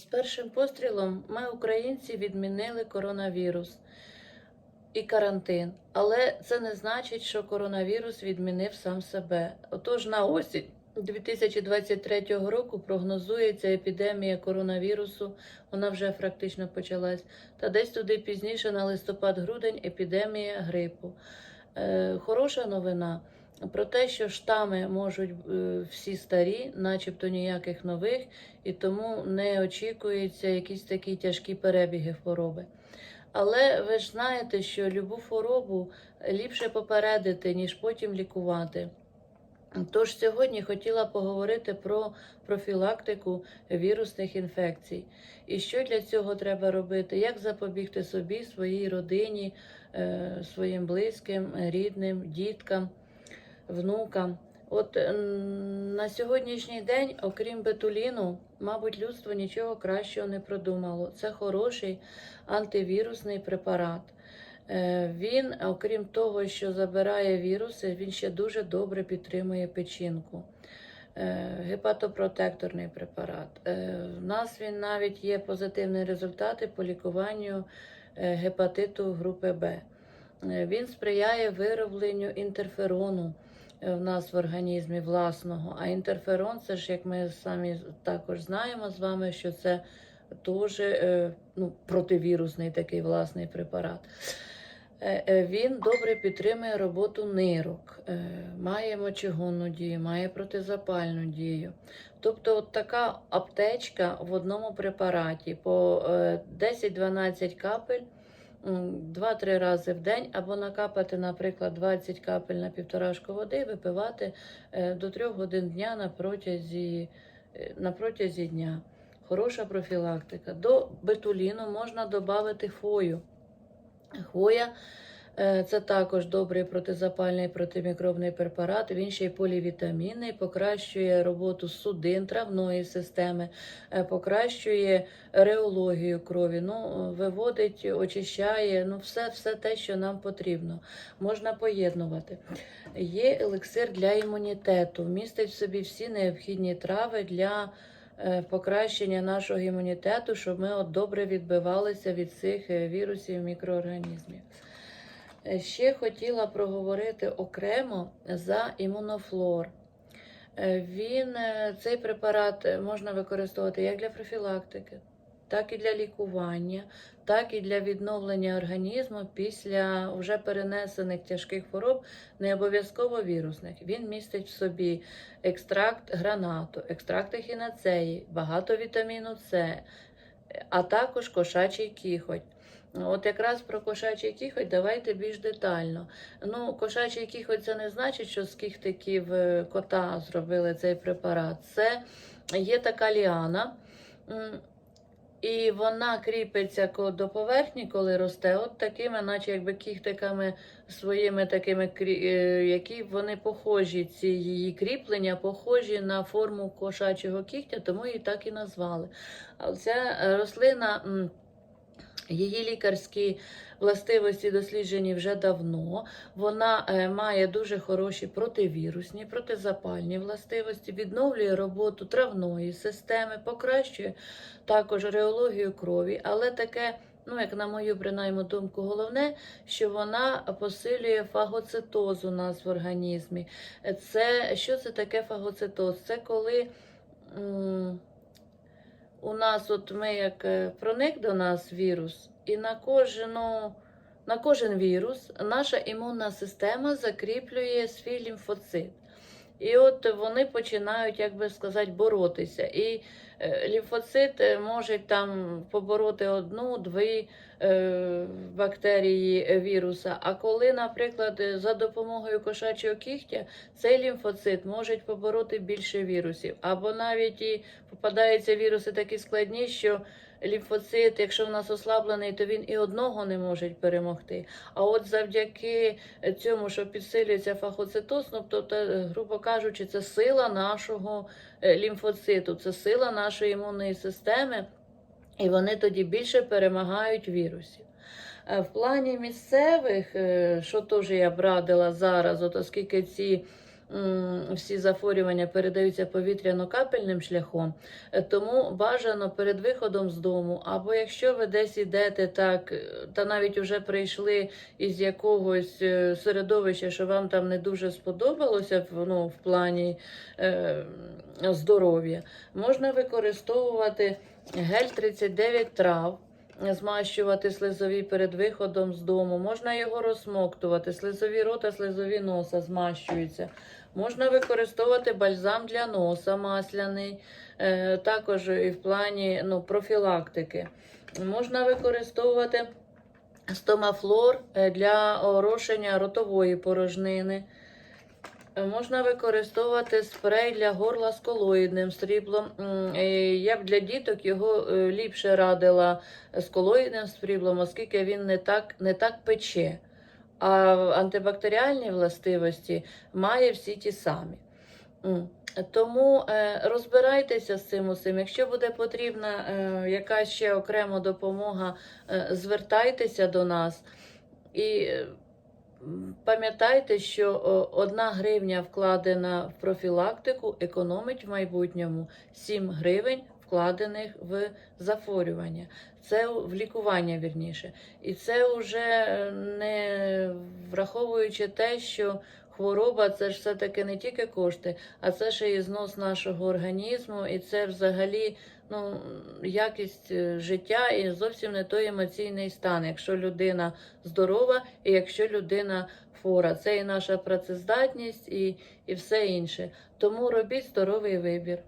З першим пострілом ми, українці, відмінили коронавірус і карантин. Але це не значить, що коронавірус відмінив сам себе. Отож, на осінь 2023 року прогнозується епідемія коронавірусу, вона вже практично почалась. Та десь туди пізніше, на листопад-грудень, епідемія грипу. Е, хороша новина. Про те, що штами можуть е, всі старі, начебто ніяких нових, і тому не очікуються якісь такі тяжкі перебіги хвороби. Але ви ж знаєте, що любу хворобу ліпше попередити, ніж потім лікувати. Тож сьогодні хотіла поговорити про профілактику вірусних інфекцій. І що для цього треба робити, як запобігти собі, своїй родині, е, своїм близьким, рідним, діткам, внукам. От на сьогоднішній день, окрім бетуліну, мабуть, людство нічого кращого не продумало. Це хороший антивірусний препарат. Е, Він, окрім того, що забирає віруси, він ще дуже добре підтримує печінку. Е, Гепатопротекторний препарат. Е, В нас він навіть є позитивні результати по лікуванню е, гепатиту групи Б. Е, Він сприяє виробленню інтерферону е, в нас в організмі власного. А інтерферон це ж, як ми самі також знаємо з вами, що це теж е, ну, противірусний такий власний препарат. Е, е, Він добре підтримує роботу нирок, е, має мочегонну дію, має протизапальну дію. Тобто, от така аптечка в одному препараті по е, 10-12 капель 2-3 рази в день, або накапати, наприклад, 20 капель на півторашку води, випивати е, до 3 годин дня на протязі, е, на протязі дня. Хороша профілактика. До бетуліну можна додати хвою. Хвоя це також добрий протизапальний протимікробний препарат. Він ще й полівітамінний, покращує роботу судин травної системи, е, покращує реологію крові, ну, виводить, очищає, ну, все, все те, що нам потрібно. Можна поєднувати. Є елексир для імунітету, містить в собі всі необхідні трави для е, покращення нашого імунітету, щоб ми от добре відбивалися від цих е, вірусів мікроорганізмів. Ще хотіла проговорити окремо за імунофлор. Е, Він, е, цей препарат е, можна використовувати як для профілактики, так і для лікування, так і для відновлення організму після вже перенесених тяжких хвороб, не обов'язково вірусних. Він містить в собі екстракт гранату, екстракт ехінацеї, багато вітаміну С, а також кошачий кіхоть. От якраз про кошачий кіхоть давайте більш детально. Ну, кошачий кіхоть це не значить, що з кіхтиків е, кота зробили цей препарат. Це є така ліана, і вона кріпиться до поверхні, коли росте, от такими, наче якби кіхтиками своїми такими, е, які вони похожі, ці її кріплення, похожі на форму кошачого кігтя, тому її так і назвали. Ця рослина. Її лікарські властивості досліджені вже давно. Вона е, має дуже хороші противірусні, протизапальні властивості, відновлює роботу травної системи, покращує також реологію крові, але таке. Ну, як на мою принаймні думку, головне, що вона посилює фагоцитоз у нас в організмі. Це що це таке фагоцитоз? Це коли м, у нас, от ми як е, проник до нас вірус, і на кожну, на кожен вірус наша імунна система закріплює свій лімфоцит. І от вони починають, як би сказати, боротися. І е, лімфоцит е, може там побороти одну-дві е, бактерії віруса. А коли, наприклад, за допомогою кошачого кігтя цей лімфоцит може побороти більше вірусів. Або навіть і попадаються віруси такі складні, що лімфоцит, якщо в нас ослаблений, то він і одного не може перемогти. А от завдяки цьому, що підсилюється фагоцитоз, ну, тобто, е, грубо кажучи, це сила нашого е, лімфоциту, це сила нашої імунної системи, і вони тоді більше перемагають вірусів. Е, В плані місцевих, що теж я б радила зараз, от оскільки ці всі захворювання передаються повітряно-капельним шляхом, е, тому бажано перед виходом з дому, або якщо ви десь ідете так, е, та навіть вже прийшли із якогось е, середовища, що вам там не дуже сподобалося ну, в плані е, здоров'я, можна використовувати гель 39 трав. Змащувати слизові перед виходом з дому, можна його розсмоктувати, слизові рота, слизові носа змащуються. Можна використовувати бальзам для носа масляний, е, також і в плані ну, профілактики. Можна використовувати стомафлор е, для орошення ротової порожнини. Можна використовувати спрей для горла з колоїдним сріблом. Я б для діток його е, ліпше радила з колоїдним сріблом, оскільки він не так, не так пече. А антибактеріальні властивості має всі ті самі. Тому е, розбирайтеся з цим усім. Якщо буде потрібна е, якась ще окрема допомога, е, звертайтеся до нас. І пам'ятайте, що одна гривня вкладена в профілактику економить в майбутньому 7 гривень, вкладених в захворювання. Це в лікування вірніше. І це вже не враховуючи те, що хвороба це ж все-таки не тільки кошти, а це ще і знос нашого організму, і це взагалі ну, якість е, життя і зовсім не той емоційний стан, якщо людина здорова і якщо людина хвора. Це і наша працездатність, і, і все інше. Тому робіть здоровий вибір.